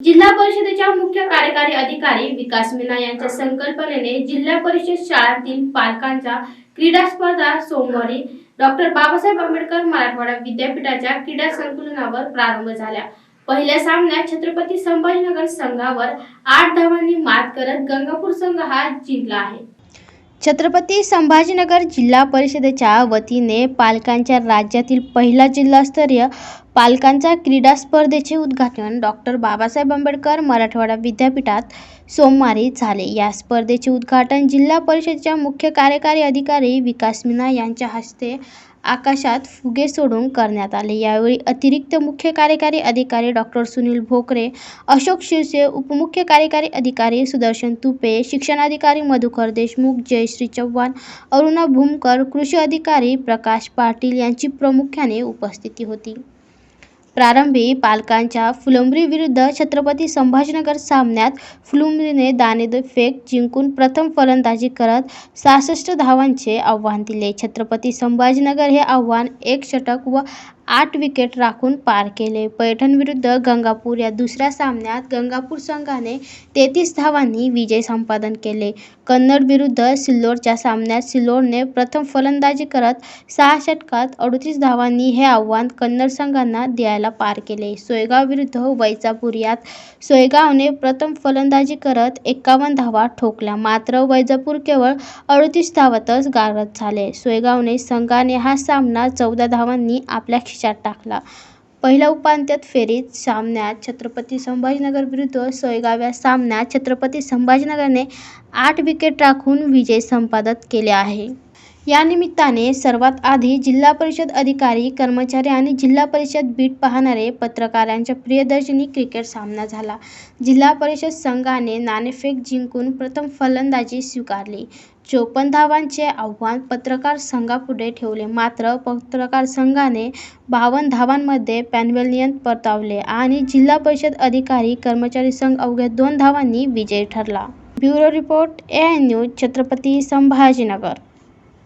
जिल्हा परिषदेच्या मुख्य कार्यकारी अधिकारी विकास मीना यांच्या संकल्पनेने जिल्हा परिषद शाळांतील पालकांच्या क्रीडा स्पर्धा सोमवारी डॉक्टर बाबासाहेब आंबेडकर मराठवाडा विद्यापीठाच्या क्रीडा संकुलनावर प्रारंभ झाल्या पहिल्या सामन्यात छत्रपती संभाजीनगर संघावर आठ धावांनी मात करत गंगापूर संघ हा जिंकला आहे. छत्रपती संभाजीनगर जिल्हा परिषदेच्या वतीने पालकांच्या राज्यातील पहिला जिल्हास्तरीय पालकांचा क्रीडा स्पर्धेचे उद्घाटन डॉक्टर बाबासाहेब आंबेडकर मराठवाडा विद्यापीठात सोमवारी झाले. या स्पर्धेचे उद्घाटन जिल्हा परिषदेच्या मुख्य कार्यकारी अधिकारी विकास मीना यांच्या हस्ते आकाशात फुगे सोडून करण्यात आले. यावेळी अतिरिक्त मुख्य कार्यकारी अधिकारी डॉक्टर सुनील भोकरे अशोक शिरसे उपमुख्य कार्यकारी अधिकारी सुदर्शन तुपे शिक्षणाधिकारी मधुकर देशमुख जयश्री चव्हाण अरुणा भूमकर कृषी अधिकारी प्रकाश पाटील यांची प्रामुख्याने उपस्थिती होती. प्रारंभी पालकांच्या फुलंब्री विरुद्ध छत्रपती संभाजीनगर सामन्यात फुलंब्रीने फेक जिंकून प्रथम फलंदाजी करत सहासष्ट धावांचे आव्हान दिले. छत्रपती संभाजीनगर हे आव्हान एक षटक व आठ विकेट राखून पार केले. पैठण विरुद्ध गंगापूर या दुसऱ्या सामन्यात गंगापूर संघाने तेहतीस धावांनी विजय संपादन केले. कन्नड विरुद्ध सिल्लोडच्या सामन्यात सिल्लोडने प्रथम फलंदाजी करत सहा षटकात अडतीस धावांनी हे आव्हान कन्नड संघांना द्यायला पार केले. सोयगाव विरुद्ध वैजापूर यात सोयगावने प्रथम फलंदाजी करत एकावन्न धावा ठोकल्या. मात्र वैजापूर केवळ अडतीस धावातच गारद झाले. सोयगावने संघाने हा सामना चौदा धावांनी आपल्या लक्षात टाकला. पहिल्या उपांत्य फेरीत सामन्यात छत्रपती संभाजीनगर विरुद्ध सोयगाव या सामन्यात छत्रपती संभाजीनगरने आठ विकेट राखून विजय संपादित केले आहे. या निमित्ताने सर्वात आधी जिल्हा परिषद अधिकारी कर्मचारी आणि जिल्हा परिषद बीट पाहणारे पत्रकारांच्या प्रियदर्शनी क्रिकेट सामना झाला. जिल्हा परिषद संघाने नाणेफेक जिंकून प्रथम फलंदाजी स्वीकारली. चोपन्न धावांचे आव्हान पत्रकार संघापुढे ठेवले. मात्र पत्रकार संघाने बावन्न धावांमध्ये पॅनवेलियन परतावले आणि जिल्हा परिषद अधिकारी कर्मचारी संघ अवघ्या दोन धावांनी विजयी ठरला. Bureau report A news Chhatrapati Sambhajinagar.